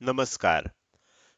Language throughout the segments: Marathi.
नमस्कार.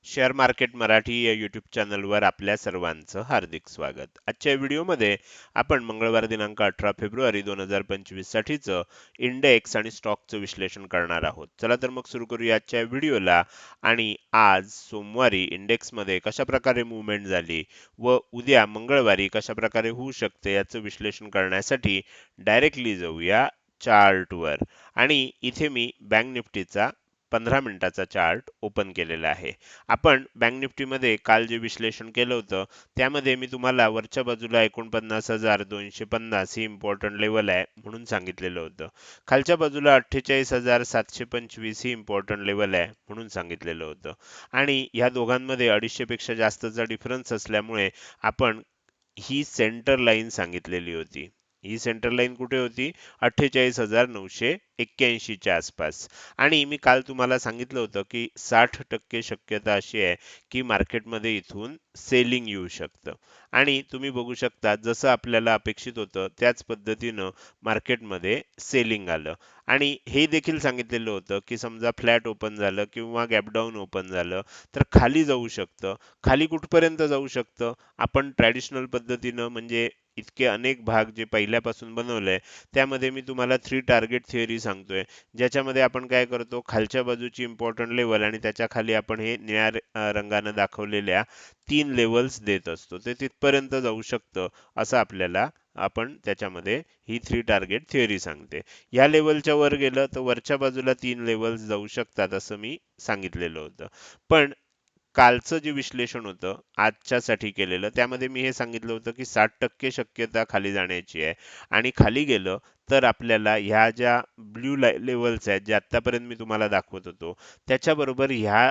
शेअर मार्केट मराठी या यूट्यूब चॅनलवर आपल्या सर्वांचं हार्दिक स्वागत. आजच्या व्हिडिओमध्ये आपण मंगळवार दिनांक अठरा फेब्रुवारी दोन हजार पंचवीससाठीचं इंडेक्स आणि स्टॉकचं विश्लेषण करणार आहोत. चला तर मग सुरू करूया आजच्या व्हिडिओला. आणि आज सोमवारी इंडेक्समध्ये कशा प्रकारे मुवमेंट झाली व उद्या मंगळवारी कशा प्रकारे होऊ शकते याचं विश्लेषण करण्यासाठी डायरेक्टली जाऊया चार्टवर आणि इथे मी बँक निफ्टीचा पंधरा मिनिटाचा चार्ट ओपन केलेला आहे. आपण बँक निफ्टीमध्ये काल जे विश्लेषण केलं होतं त्यामध्ये मी तुम्हाला वरच्या बाजूला एकोणपन्नास हजार दोनशे पन्नास ही इम्पॉर्टंट लेवल आहे म्हणून सांगितलेलं होतं. खालच्या बाजूला अठ्ठेचाळीस हजार सातशे पंचवीस ही इम्पॉर्टंट लेवल आहे म्हणून सांगितलेलं होतं. आणि ह्या दोघांमध्ये अडीचशेपेक्षा जास्तचा डिफरन्स असल्यामुळे आपण ही सेंटर लाईन सांगितलेली होती. ही सेंटर लाईन कुठे होती? अठ्ठेचाळीस हजार नऊशे एक्क्याऐंशीच्या आसपास. आणि मी काल तुम्हाला सांगितलं होतं की साठ टक्के शक्यता अशी आहे की मार्केटमध्ये इथून सेलिंग येऊ शकतं. आणि तुम्ही बघू शकता जसं आपल्याला अपेक्षित होतं त्याच पद्धतीनं मार्केटमध्ये सेलिंग आलं. आणि हे देखील सांगितलेलं होतं की समजा फ्लॅट ओपन झालं किंवा गॅपडाऊन ओपन झालं तर खाली जाऊ शकतं. खाली कुठपर्यंत जाऊ शकतं? आपण ट्रॅडिशनल पद्धतीनं म्हणजे इतके अनेक भाग जे पहिल्यापासून बनवले त्यामध्ये मी तुम्हाला थ्री टार्गेट थिअरी सांगतोय. ज्याच्यामध्ये आपण काय करतो खालच्या बाजूची इम्पॉर्टंट लेवल आणि त्याच्याखाली आपण हे निळ्या रंगानं दाखवलेल्या तीन लेवल्स देत असतो. ते तिथपर्यंत जाऊ शकतं असं आपल्याला आपण त्याच्यामध्ये ही थ्री टार्गेट थिअरी सांगते. या लेवलच्या वर गेलं तर वरच्या बाजूला तीन लेवल्स जाऊ शकतात असं मी सांगितलेलं होतं. पण कालचं जे विश्लेषण होतं आजच्यासाठी केलेलं त्यामध्ये मी हे सांगितलं होतं की साठ टक्के शक्यता खाली जाण्याची आहे. आणि खाली गेलं तर आपल्याला ह्या ज्या ब्ल्यू लेवल्स आहेत जे आतापर्यंत मी तुम्हाला दाखवत होतो त्याच्याबरोबर ह्या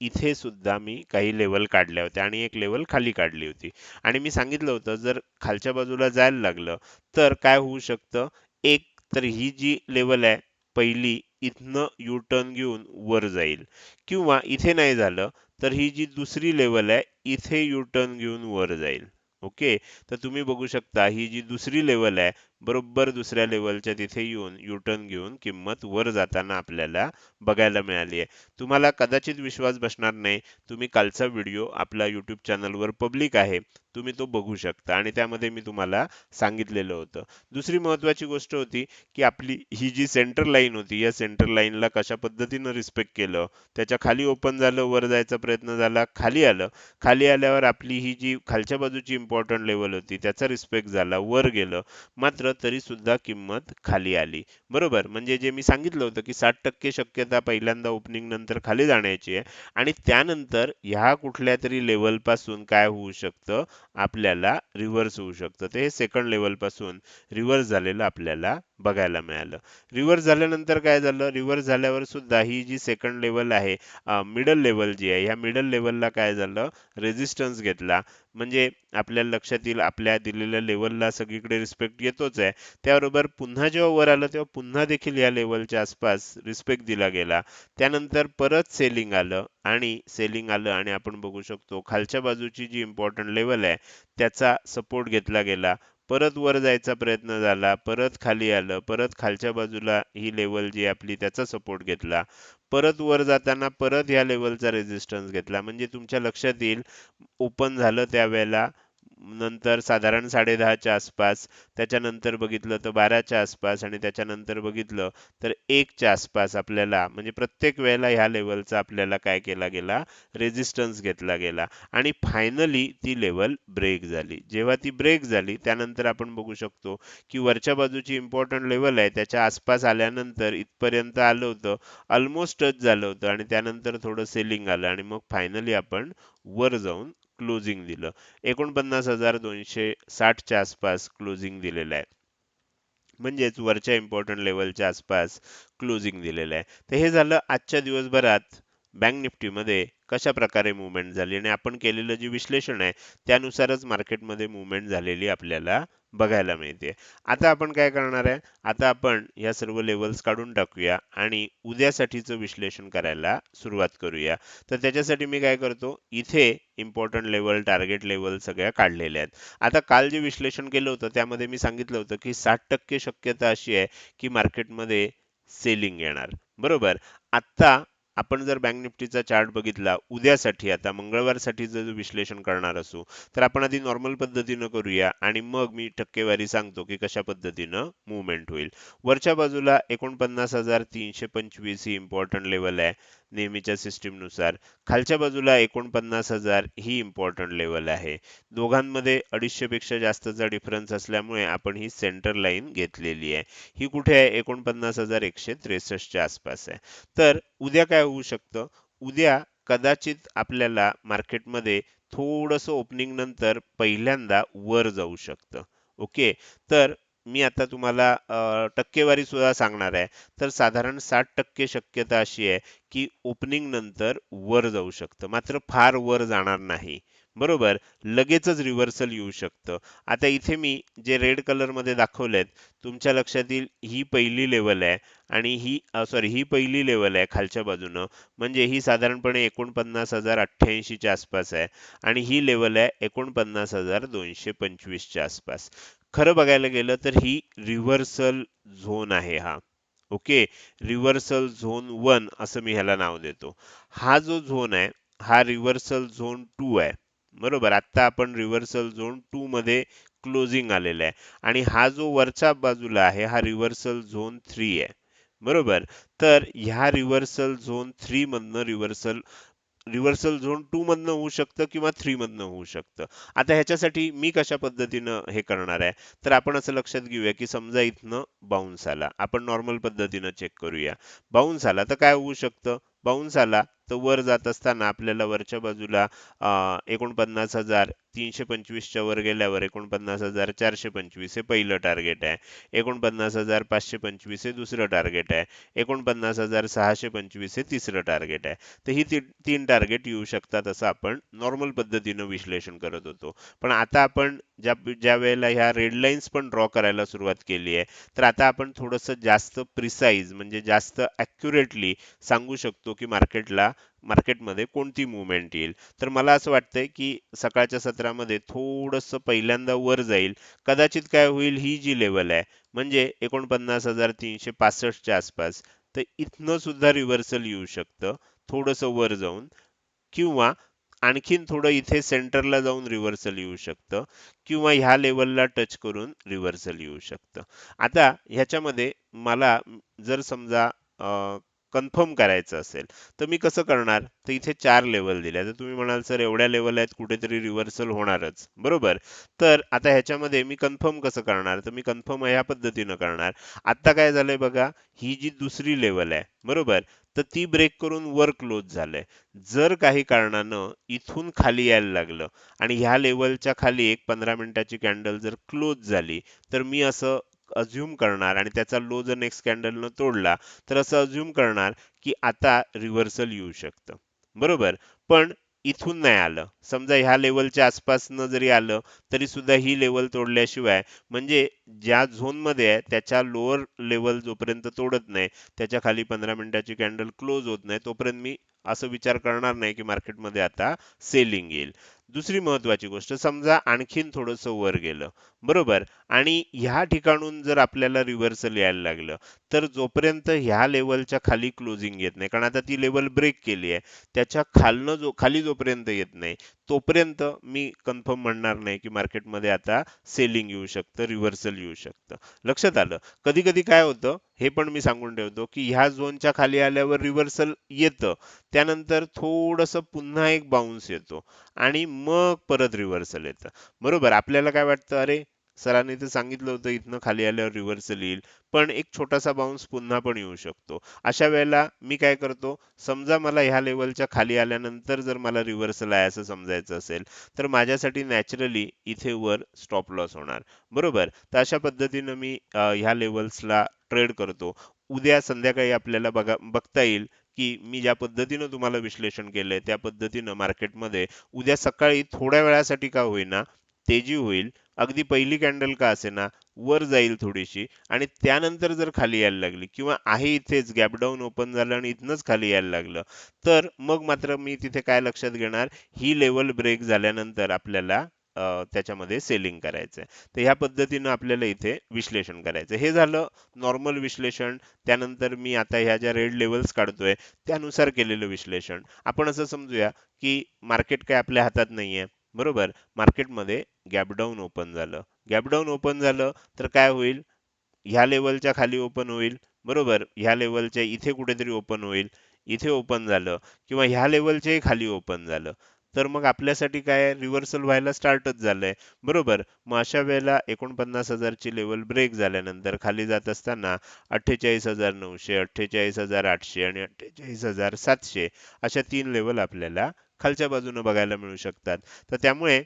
इथे सुद्धा मी काही लेवल काढल्या होत्या आणि एक लेवल खाली काढली होती. आणि मी सांगितलं होतं जर खालच्या बाजूला जायला लागलं तर काय होऊ शकतं? एक तर ही जी लेवल आहे पहिली इथनं यू टर्न घेऊन वर जाईल. किंवा इथे नाही झालं तर ही जी दुसरी लेवल आहे इथे यू टर्न घेऊन वर जाईल. ओके तर तुम्ही बघू शकता ही जी दुसरी लेवल आहे बरोबर दुसऱ्या लेवलच्या तिथे येऊन युटर्न घेऊन किंमत वर जाताना आपल्याला बघायला मिळाली आहे. तुम्हाला कदाचित विश्वास बसणार नाही तुम्ही कालचा व्हिडिओ आपला यूट्यूब चॅनलवर पब्लिक आहे तुम्ही तो बघू शकता. आणि त्यामध्ये मी तुम्हाला सांगितलेलं होतं. दुसरी महत्वाची गोष्ट होती की आपली ही जी सेंटर लाईन होती या सेंटर लाईनला कशा पद्धतीनं रिस्पेक्ट केलं त्याच्याखाली ओपन झालं वर जायचा प्रयत्न झाला खाली आलं. खाली आल्यावर आपली ही जी खालच्या बाजूची इम्पॉर्टंट लेवल होती त्याचा रिस्पेक्ट झाला वर गेलं. मात्र तरी सुद्धा किंमत खाली आली. बरोबर? म्हणजे जे मी सांगितलं होतं की साठ टक्के शक्यता पहिल्यांदा ओपनिंग नंतर खाली जाण्याची आहे आणि त्यानंतर ह्या कुठल्या तरी लेवलपासून काय होऊ शकतं? आपल्याला रिव्हर्स होऊ शकतं. ते सेकंड लेवलपासून रिव्हर्स झालेलं आपल्याला बघायला मिळालं. रिव्हर्स झाल्यानंतर काय झालं? रिव्हर्स झाल्यावर सुद्धा ही जी सेकंड लेवल आहे मिडल लेवल जी आहे ह्या मिडल लेवलला काय झालं? रेजिस्टन्स घेतला. म्हणजे आपल्या लक्षात येईल आपल्या दिलेल्या लेवलला सगळीकडे रिस्पेक्ट येतोच आहे. त्याबरोबर पुन्हा जेव्हा वर आलं तेव्हा पुन्हा देखील या लेवलच्या आसपास रिस्पेक्ट दिला गेला. त्यानंतर परत सेलिंग आलं आणि सेलिंग आलं आणि आपण बघू शकतो खालच्या बाजूची जी इम्पॉर्टंट लेवल आहे त्याचा सपोर्ट घेतला गेला. परत वर जायचा प्रयत्न झाला परत खाली आलं परत खालच्या बाजूला ही लेवल जी आपली त्याचा सपोर्ट घेतला. परत वर जाताना परत ह्या लेवलचा रेजिस्टन्स घेतला. म्हणजे तुमच्या लक्षात येईल ओपन झालं त्यावेळेला नंतर साधारण साडे दहाच्या आसपास त्याच्यानंतर बघितलं तर बाराच्या आसपास आणि त्याच्यानंतर बघितलं तर एकच्या आसपास आपल्याला म्हणजे प्रत्येक वेळेला ह्या लेवलचा आपल्याला काय केला गेला? रेजिस्टन्स घेतला गेला. आणि फायनली ती लेवल ब्रेक झाली. जेव्हा ती ब्रेक झाली त्यानंतर आपण बघू शकतो की वरच्या बाजूची इम्पॉर्टंट लेवल आहे त्याच्या आसपास आल्यानंतर इथपर्यंत आलं होतं ऑलमोस्ट टच झालं होतं आणि त्यानंतर थोडं सेलिंग आलं आणि मग फायनली आपण वर जाऊन क्लोजिंग दिलं. एकोणपन्नास हजार दोनशे साठच्या आसपास क्लोजिंग दिलेलं आहे. म्हणजेच वरच्या इम्पॉर्टंट लेवलच्या आसपास क्लोजिंग दिलेलं आहे. तर हे झालं आजच्या दिवसभरात. बँक निफ्टीमध्ये कशा प्रकारे मुवमेंट झाली आणि आपण केलेलं जे विश्लेषण आहे त्यानुसारच मार्केटमध्ये मुवमेंट झालेली आपल्याला बघायला मिळते. आता आपण काय करणार आहे? आता आपण या सर्व लेवल्स काढून टाकूया आणि उद्यासाठीचं विश्लेषण करायला सुरुवात करूया. तर त्याच्यासाठी मी काय करतो? इथे इम्पॉर्टंट लेवल टार्गेट लेवल सगळ्या काढलेल्या आहेत. आता काल जे विश्लेषण केलं होतं त्यामध्ये मी सांगितलं होतं की साठ टक्के शक्यता अशी आहे की मार्केटमध्ये सेलिंग येणार. बरोबर? आता आपण जर बँक निफ्टीचा चार्ट बघितला उद्यासाठी आता मंगळवारसाठी जर विश्लेषण करणार असू तर आपण आधी नॉर्मल पद्धतीनं करूया आणि मग मी टक्केवारी सांगतो की कशा पद्धतीनं मुवमेंट होईल. वरच्या बाजूला एकोणपन्नास हजार तीनशे पंचवीस ही इम्पॉर्टंट लेवल आहे. नेहमीच्या सिस्टीमनुसार खालच्या बाजूला एकोणपन्नास हजार ही इम्पॉर्टंट लेवल आहे. दोघांमध्ये अडीचशेपेक्षा जास्तचा डिफरन्स असल्यामुळे आपण ही सेंटर लाईन घेतलेली आहे. ही कुठे आहे? एकोणपन्नास हजार एकशे त्रेसष्टच्या आसपास आहे. तर उद्या काय होऊ शकतं? उद्या कदाचित आपल्याला मार्केटमध्ये थोडंसं ओपनिंग नंतर पहिल्यांदा वर जाऊ शकतं. ओके? तर मी आता तुम्हाला टक्केवारी सुद्धा सांगणार आहे. तर साधारण साठ टक्के शक्यता अशी आहे की ओपनिंग नंतर वर जाऊ शकतं. मात्र फार वर जाणार नाही. बरोबर? लगेचच रिव्हर्सल येऊ शकतं. आता इथे मी जे रेड कलरमध्ये दाखवलेत तुमच्या लक्षात येईल ही पहिली लेवल आहे आणि ही सॉरी ही पहिली लेवल आहे खालच्या बाजूनं. म्हणजे ही साधारणपणे एकोणपन्नास हजार अठ्ठ्याऐंशीच्या आसपास आहे आणि ही लेवल आहे एकोणपन्नास हजार दोनशे पंचवीसच्या आसपास. खरं बघायला गेलं तर ही रिव्हर्सल झोन आहे हा. ओके रिव्हर्सल झोन वन असं मी ह्याला नाव देतो. हा जो झोन आहे हा रिव्हर्सल झोन टू आहे. बरोबर? आता आपण रिव्हर्सल झोन टू मध्ये क्लोजिंग आलेला आहे. आणि हा जो वरच्या बाजूला आहे हा रिव्हर्सल झोन थ्री आहे. बरोबर? तर ह्या रिव्हर्सल झोन थ्री मधनं रिव्हर्सल रिव्हर्सल झोन टू मधनं होऊ शकतं किंवा थ्री मधनं होऊ शकतं. आता ह्याच्यासाठी मी कशा पद्धतीनं हे करणार आहे? तर आपण असं लक्षात घेऊया की समजा इथनं बाउन्स आला. आपण नॉर्मल पद्धतीनं चेक करूया. बाउन्स आला तर काय होऊ शकतं? बाउन्स आला तर वर जात असताना आपल्याला वरच्या बाजूला एकोणपन्नास हजार तीनशे पंचवीसच्या वर गेल्यावर एकोणपन्नास हजार चारशे पंचवीस हे पहिलं टार्गेट आहे. एकोणपन्नास हजार पाचशे पंचवीस हे दुसरं टार्गेट आहे. एकोणपन्नास हजार सहाशे पंचवीस हे तिसरं टार्गेट आहे. तर ही ती- तीन टार्गेट येऊ शकतात असं आपण नॉर्मल पद्धतीनं विश्लेषण करत होतो. पण आता आपण ज्या ज्या वेळेला ह्या रेड लाईन्स पण ड्रॉ करायला सुरुवात केली आहे तर आता आपण थोडंसं जास्त प्रिसाईज म्हणजे जास्त ॲक्युरेटली सांगू शकतो की मार्केटला मार्केटमध्ये कोणती मुवमेंट येईल? तर मला असं वाटतंय की सकाळच्या सत्रामध्ये थोडंसं पहिल्यांदा वर जाईल. कदाचित काय होईल ही जी लेवल आहे म्हणजे एकोणपन्नास हजार तीनशे पासष्टच्या आसपास तर इथनं सुद्धा रिव्हर्सल येऊ शकतं थोडंसं वर जाऊन. किंवा आणखीन थोडं इथे सेंटरला जाऊन रिव्हर्सल येऊ शकतं किंवा ह्या लेवलला टच करून रिव्हर्सल येऊ शकतं. आता ह्याच्यामध्ये मला जर समजा कन्फर्म करायचं असेल तर मी कसं करणार? तर इथे चार लेवल दिल्या. तर तुम्ही म्हणाल सर एवढ्या लेवल आहेत कुठेतरी रिव्हर्सल होणारच. बरोबर? तर आता ह्याच्यामध्ये मी कन्फर्म कसं करणार? तर मी कन्फर्म ह्या पद्धतीनं करणार. आता काय झालंय बघा ही जी दुसरी लेवल आहे बरोबर? तर ती ब्रेक करून वर क्लोज झालंय. जर काही कारणानं इथून खाली यायला लागलं आणि ह्या लेवलच्या खाली एक पंधरा मिनिटाची कॅन्डल जर क्लोज झाली तर मी असं अज्युम करणार आणि त्याचा लो जर नेक्स्ट कॅन्डलनं तोडला तर असं अज्युम करणार की आता रिव्हर्सल येऊ शकतं. बरोबर? पण इथून नाही आलं. समजा ह्या लेवलच्या आसपासनं जरी आलं तरी सुद्धा ही लेवल तोडल्याशिवाय म्हणजे ज्या झोनमध्ये आहे त्याच्या लोअर लेवल जोपर्यंत तोडत नाही त्याच्याखाली पंधरा मिनिटाची कॅन्डल क्लोज होत नाही तोपर्यंत मी असं विचार करणार नाही की मार्केटमध्ये आता सेलिंग येईल. दुसरी महत्वाची गोष्ट समजा आणखीन थोडंसं वर गेलं बरोबर? आणि ह्या ठिकाणून जर आपल्याला रिव्हर्सल यायला लागलं तर जोपर्यंत ह्या लेवलच्या खाली क्लोजिंग येत नाही कारण आता ती लेवल ब्रेक केली आहे त्याच्या खालनं जो खाली जोपर्यंत येत नाही तोपर्यंत मी कन्फर्म म्हणणार नाही की मार्केटमध्ये आता सेलिंग येऊ शकतं रिव्हर्सल येऊ शकतं. लक्षात आलं? कधी कधी काय होतं? हे पण मी सांगून ठेवतो की ह्या झोनच्या खाली आल्यावर रिव्हर्सल येतं त्यानंतर थोडंसं पुन्हा एक बाउन्स येतो आणि मग परत रिव्हर्सल येतं. बरोबर? आपल्याला काय वाटतं? अरे सरांनी तर सांगितलं होतं इथनं खाली आल्यावर रिव्हर्सल येईल. पण एक छोटासा बाउन्स पुन्हा पण येऊ शकतो. अशा वेळेला मी काय करतो? समजा मला ह्या लेवलच्या खाली आल्यानंतर जर मला रिव्हर्सल आहे असं समजायचं असेल तर माझ्यासाठी नॅचरली इथे वर स्टॉप लॉस होणार. बरोबर? तर अशा पद्धतीनं मी ह्या लेवल्सला ट्रेड करतो. उद्या संध्याकाळी आपल्याला बघा बघता येईल की मी ज्या पद्धतीनं तुम्हाला विश्लेषण केलंय त्या पद्धतीनं मार्केटमध्ये उद्या सकाळी थोड्या वेळासाठी का होईना तेजी होईल. अगदी पहिली कॅन्डल का असेना वर जाईल थोडीशी. आणि त्यानंतर जर खाली यायला लागली किंवा आहे इथेच गॅप डाऊन ओपन झालं आणि इथनंच खाली यायला लागलं तर मग मात्र मी तिथे काय लक्षात घेणार? ही लेवल ब्रेक झाल्यानंतर आपल्याला त्याच्यामध्ये सेलिंग करायचं आहे. तर ह्या पद्धतीनं आपल्याला इथे विश्लेषण करायचं हे झालं नॉर्मल विश्लेषण. त्यानंतर मी आता ह्या ज्या रेड लेवल्स काढतोय त्यानुसार केलेलं विश्लेषण. आपण असं समजूया की मार्केट काय आपल्या हातात नाहीये. बरोबर? मार्केटमध्ये गॅप डाऊन ओपन झालं. गॅप डाऊन ओपन झालं तर काय होईल? ह्या लेवलच्या खाली ओपन होईल. बरोबर? ह्या लेवलच्या इथे कुठेतरी ओपन होईल. इथे ओपन झालं किंवा ह्या लेवलच्याही खाली ओपन झालं. तर मग आपल्यासाठी काय रिव्हर्सल व्हायला स्टार्टच झालंय. बरोबर? मग अशा वेळेला एकोणपन्नास हजारची लेवल ब्रेक झाल्यानंतर खाली जात असताना अठ्ठेचाळीस हजार नऊशे अठ्ठेचाळीस हजार आठशे आणि अठ्ठेचाळीस हजार सातशे अशा तीन लेवल आपल्याला खालच्या बाजूने बघायला मिळू शकतात. तर त्यामुळे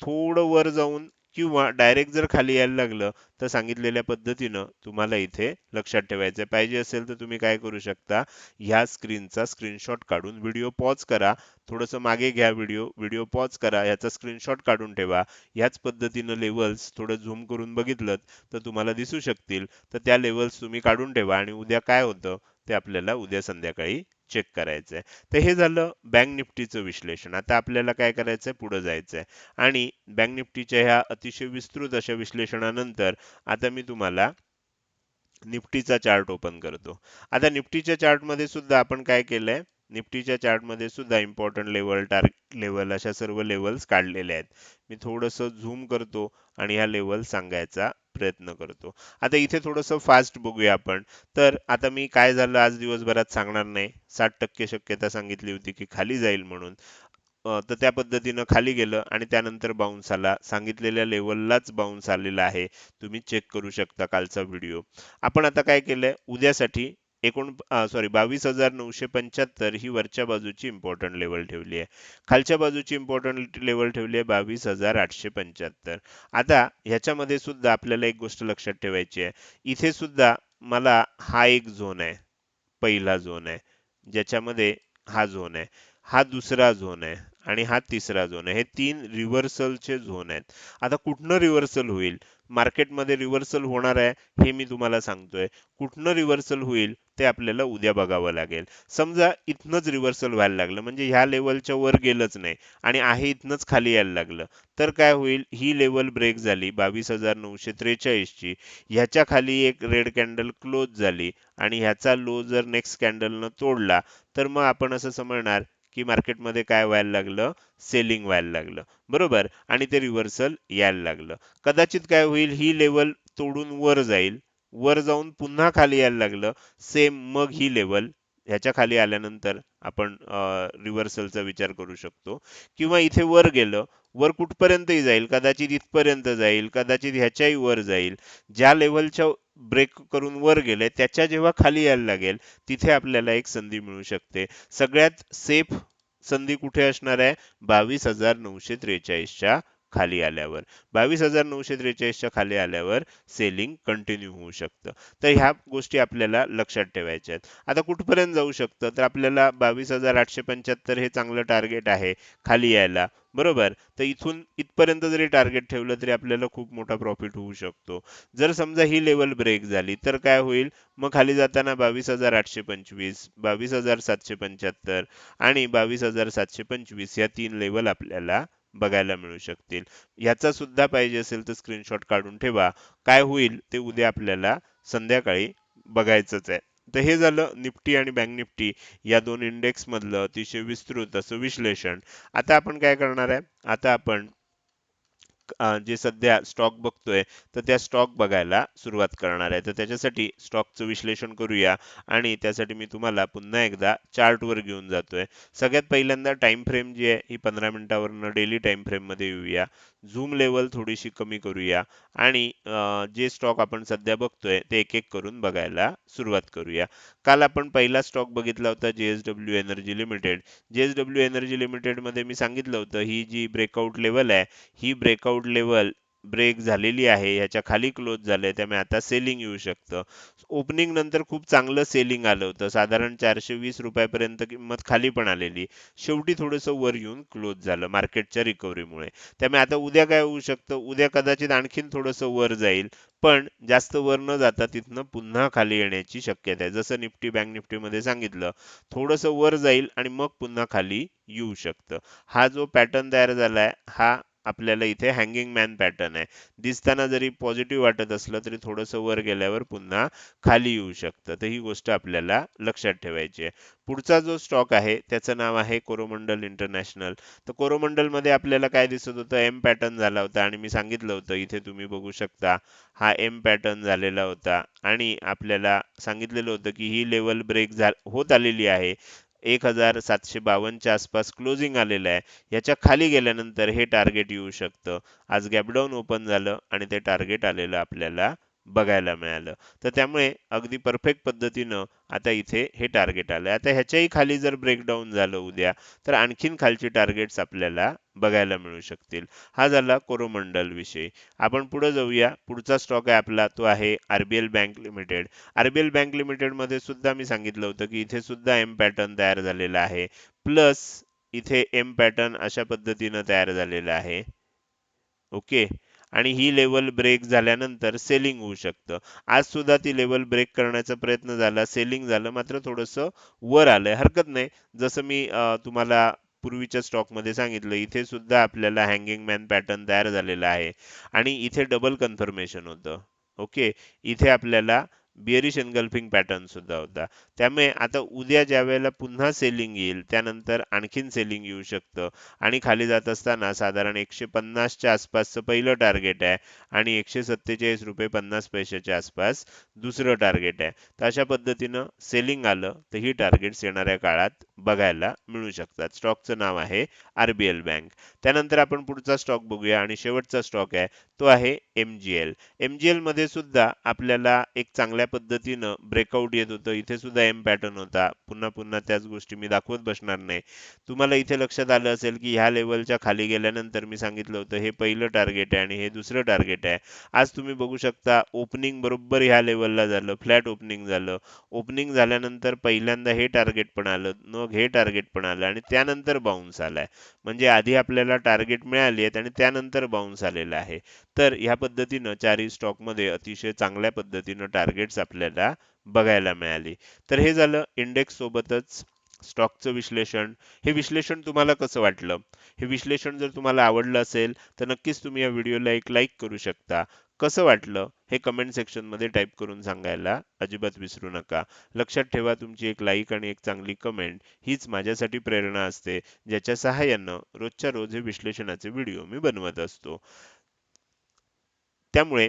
थोडं वर जाऊन किंवा डायरेक्ट जर खाली यायला लागलं तर सांगितलेल्या पद्धतीनं तुम्हाला इथे लक्षात ठेवायचं पाहिजे असेल तर तुम्ही काय करू शकता? ह्या स्क्रीनचा स्क्रीनशॉट काढून व्हिडिओ पॉज करा. थोडंसं मागे घ्या व्हिडिओ व्हिडिओ पॉज करा. याचा स्क्रीनशॉट काढून ठेवा. ह्याच पद्धतीनं लेवल्स थोडं झूम करून बघितलं तर तुम्हाला दिसू शकतील. तर त्या लेवल्स तुम्ही काढून ठेवा आणि उद्या काय होतं? ते आपल्याला उद्या संध्याकाळी चेक करायचं आहे तर हे झालं बँक निफ्टीचं विश्लेषण. आता आपल्याला काय करायचंय? जायचं जायचंय. आणि बँक निफ्टीच्या ह्या अतिशय विस्तृत अशा विश्लेषणानंतर आता मी तुम्हाला निफ्टीचा चार्ट ओपन करतो. आता निफ्टीच्या चार्टमध्ये सुद्धा आपण काय केलंय? निफ्टीच्या चार्टमध्ये सुद्धा इम्पॉर्टंट लेवल टार्गेट लेवल अशा सर्व लेवल्स काढलेले आहेत. मी थोडंसं झूम करतो आणि ह्या लेवल सांगायचा प्रयत्न करतो. आता इथे थोडंसं फास्ट बघूया आपण. तर आता मी काय झालं आज दिवसभरात सांगणार नाही. साठ टक्के शक्यता सांगितली होती की खाली जाईल म्हणून. तर त्या पद्धतीनं खाली गेलं आणि त्यानंतर बाउन्स आला. सांगितलेल्या लेवललाच बाउन्स आलेला आहे. तुम्ही चेक करू शकता कालचा व्हिडिओ आपण आता काय केलंय? उद्यासाठी एकोण सॉरी बावीस हजार नऊशे पंच्याहत्तर ही वरच्या बाजूची इम्पॉर्टंट लेवल ठेवली आहे. खालच्या बाजूची इम्पॉर्टंट लेवल ठेवली आहे बावीस हजार आठशे पंच्याहत्तर. आता ह्याच्यामध्ये सुद्धा आपल्याला एक गोष्ट लक्षात ठेवायची आहे. इथे सुद्धा मला हा एक झोन आहे. पहिला झोन आहे. ज्याच्यामध्ये हा झोन आहे. हा दुसरा झोन आहे. आणि हा तिसरा झोन आहे. हे तीन रिव्हर्सलचे झोन आहेत. आता कुठनं रिव्हर्सल होईल? मार्केटमध्ये रिव्हर्सल होणार आहे हे मी तुम्हाला सांगतोय. कुठनं रिव्हर्सल होईल ते आपल्याला उद्या बघावं लागेल. समजा इथनच रिव्हर्सल व्हायला लागलं म्हणजे ह्या लेवलच्या वर गेलंच नाही आणि आहे इथनच खाली यायला लागलं तर काय होईल? ही लेवल ब्रेक झाली बावीस हजार नऊशे त्रेचाळीस ची ह्याच्या खाली एक रेड कॅन्डल क्लोज झाली आणि ह्याचा लो जर नेक्स्ट कॅन्डलनं तोडला तर मग आपण असं समजणार की मार्केटमध्ये काय व्हायला लागलं? सेलिंग व्हायला लागलं. बरोबर? आणि ते रिव्हर्सल यायला लागलं. कदाचित काय होईल? ही लेवल तोडून वर जाईल. वर जाऊन पुन्हा खाली यायला लागलं. सेम मग ही लेवल ह्याच्या खाली आल्यानंतर आपण रिव्हर्सलचा विचार करू शकतो. किंवा इथे वर गेलं वर कुठपर्यंतही जाईल. कदाचित इथपर्यंत जाईल. कदाचित ह्याच्याही वर जाईल. ज्या लेवलच्या ब्रेक करून वर गेले त्याच्या जेव्हा खाली यायला लागेल तिथे आपल्याला एक संधी मिळू शकते. सगळ्यात सेफ संधी कुठे असणार आहे? बावीस हजार नऊशे त्रेचाळीसच्या खाली आल्यावर. बावीस हजार नऊशे त्रेचाळीसच्या खाली आल्यावर सेलिंग कंटिन्यू होऊ शकतं. तर ह्या गोष्टी आपल्याला लक्षात ठेवायच्या आहेत. आता कुठपर्यंत जाऊ शकतं? तर आपल्याला बावीस हजार आठशे पंच्याहत्तर हे चांगलं टार्गेट आहे खाली यायला. बरोबर. तर इथून इथपर्यंत जरी टार्गेट ठेवलं तरी आपल्याला खूप मोठा प्रॉफिट होऊ शकतो. जर समजा ही लेवल ब्रेक झाली तर काय होईल? मग खाली जाताना बावीस हजार आठशे पंचवीस बावीस हजार सातशे पंच्याहत्तर आणि बावीस हजार सातशे पंचवीस या तीन लेवल आपल्याला बघायला मिळू शकतील. ह्याचा सुद्धा पाहिजे असेल तर स्क्रीनशॉट काढून ठेवा. काय होईल ते उद्या आपल्याला संध्याकाळी बघायचंच आहे. तर हे झालं निफ्टी आणि बँक निफ्टी. या दोन इंडेक्स मधलं अतिशय विस्तृत असं विश्लेषण. आता आपण काय करणार आहे? आता आपण जे सध्या स्टॉक बघतोय तर त्या स्टॉक बघायला सुरुवात करणार आहे. तर त्याच्यासाठी स्टॉकचं विश्लेषण करूया आणि त्यासाठी मी तुम्हाला पुन्हा एकदा चार्टवर घेऊन जातोय. सगळ्यात पहिल्यांदा टाइम फ्रेम जी आहे ही पंधरा मिनिटावरनं डेली टाइम फ्रेममध्ये येऊया. झूम लेवल थोडीशी कमी करूया आणि जे स्टॉक आपण सध्या बघतोय ते एक एक करून बघायला सुरुवात करूया. काल आपण पहिला स्टॉक बघितला होता JSW energy limited JSW energy लिमिटेडमध्ये मी सांगितलं होतं ही जी ब्रेकआउट लेवल आहे ही ब्रेकआउट लेवल ब्रेक झालेली आहे ह्याच्या खाली क्लोज झालंय त्यामुळे आता सेलिंग येऊ शकतं. ओपनिंग नंतर खूप चांगलं सेलिंग आलं होतं. साधारण चारशे वीस रुपयापर्यंत किंमत खाली पण आलेली. शेवटी थोडंसं वर येऊन क्लोज झालं मार्केटच्या रिकव्हरीमुळे त्यामुळे आता उद्या काय होऊ शकतं? उद्या कदाचित आणखीन थोडंसं वर जाईल. पण जास्त वर न जाता तिथनं पुन्हा खाली येण्याची शक्यता आहे. जसं निफ्टी बँक निफ्टी मध्ये सांगितलं थोडंसं वर जाईल आणि मग पुन्हा खाली येऊ शकतं. हा जो पॅटर्न तयार झालाय हा आपल्याला इथे हँगिंग मॅन पॅटर्न आहे. दिसताना जरी पॉझिटिव्ह वाटत असलं तरी थोडंसं वर गेल्यावर पुन्हा खाली येऊ शकतं. तर ही गोष्ट आपल्याला लक्षात ठेवायची आहे. पुढचा जो स्टॉक आहे त्याचं नाव आहे कोरोमंडल इंटरनॅशनल तर कोरोमंडलमध्ये आपल्याला काय दिसत होतं? एम पॅटर्न झाला होता आणि मी सांगितलं होतं इथे तुम्ही बघू शकता हा एम पॅटर्न झालेला होता. आणि आपल्याला सांगितलेलं होतं की ही लेवल ब्रेक होत आलेली आहे. एक हजार सातशे बावन्नच्या आसपास क्लोजिंग आलेलं आहे. याच्या खाली गेल्यानंतर हे टार्गेट येऊ शकतं. आज गॅपडाऊन ओपन झालं आणि ते टार्गेट आलेलं आपल्याला बघायला मिळालं. तर त्यामुळे अगदी परफेक्ट पद्धतीनं आता इथे हे टार्गेट आलं. आता ह्याच्याही खाली जर ब्रेकडाऊन झालं उद्या तर आणखीन खालची टार्गेट्स आपल्याला बघायला मिळू शकतील. हा झाला कोरोमंडल विषय. आपण पुढे जाऊया. पुढचा स्टॉक आहे आपला तो आहे RBL bank limited. RBL bank लिमिटेडमध्ये सुद्धा मी सांगितलं होतं की इथे सुद्धा एम पॅटर्न तयार झालेला आहे. प्लस इथे एम पॅटर्न अशा पद्धतीनं तयार झालेला आहे. ओके आणि ही लेवल ब्रेक झाल्यानंतर सेलिंग होऊ शकतं. आज सुद्धा ती लेवल ब्रेक करण्याचा प्रयत्न झाला सेलिंग झालं मात्र थोडंसं वर आलंय. हरकत नाही. जसं मी तुम्हाला पूर्वीच्या स्टॉकमध्ये सांगितलं इथे सुद्धा आपल्याला हँगिंग मॅन पॅटर्न तयार झालेला आहे. आणि इथे डबल कन्फर्मेशन होतं. ओके इथे आपल्याला बिअरिश एनगल्फिंग पॅटर्न सुद्धा होता. त्यामुळे आता उद्या ज्या वेळेला पुन्हा सेलिंग येईल त्यानंतर आणखीन सेलिंग येऊ शकतं. आणि खाली जात असताना साधारण एकशे पन्नासच्या आसपासचं पहिलं टार्गेट आहे आणि एकशे सत्तेचाळीस रुपये पन्नास पैशाच्या आसपास दुसरं टार्गेट आहे. तर अशा पद्धतीनं सेलिंग आलं तर ही टार्गेट्स येणाऱ्या काळात बघायला मिळू शकतात. स्टॉकचं नाव आहे आरबीएल बँक त्यानंतर आपण पुढचा स्टॉक बघूया आणि शेवटचा स्टॉक आहे तो आहे एमजीएल एमजीएलमध्ये सुद्धा आपल्याला एक चांगल्या पद्धतीनं ब्रेकआउट येत होतं. इथे सुद्धा एम पॅटर्न होता. पुन्हा पुन्हा त्याच गोष्टी मी दाखवत बसणार नाही. तुम्हाला इथे लक्षात आलं असेल की ह्या लेवलच्या खाली गेल्यानंतर मी सांगितलं होतं हे पहिलं टार्गेट आहे आणि हे दुसरं टार्गेट आहे. आज तुम्ही बघू शकता ओपनिंग बरोबर ह्या लेवलला झालं. फ्लॅट ओपनिंग झालं. ओपनिंग झाल्यानंतर पहिल्यांदा हे टार्गेट पण आलं मग हे टार्गेट पण आलं आणि त्यानंतर बाउन्स आलाय. म्हणजे आधी आपल्याला टार्गेट मिळाली आहेत आणि त्यानंतर बाउन्स आलेला आहे. तर ह्या पद्धतीनं चारही स्टॉकमध्ये अतिशय चांगल्या पद्धतीनं टार्गेट टार्गेट्स आपल्याला बघायला मिळाली. तर हे झालं इंडेक्स सोबतच स्टॉकचं विश्लेषण. हे विश्लेषण तुम्हाला कसं वाटलं? हे विश्लेषण जर तुम्हाला आवडलं असेल तर नक्कीच तुम्ही या व्हिडिओला एक लाईक करू शकता. कसं वाटलं? हे कमेंट सेक्शनमध्ये टाईप करून सांगायला अजिबात विसरू नका. लक्षात ठेवा तुमची एक लाईक आणि एक चांगली कमेंट हीच माझ्यासाठी प्रेरणा असते ज्याच्या सहाय्यानं रोजच्या रोज हे विश्लेषणाचे व्हिडिओ मी बनवत असतो. त्यामुळे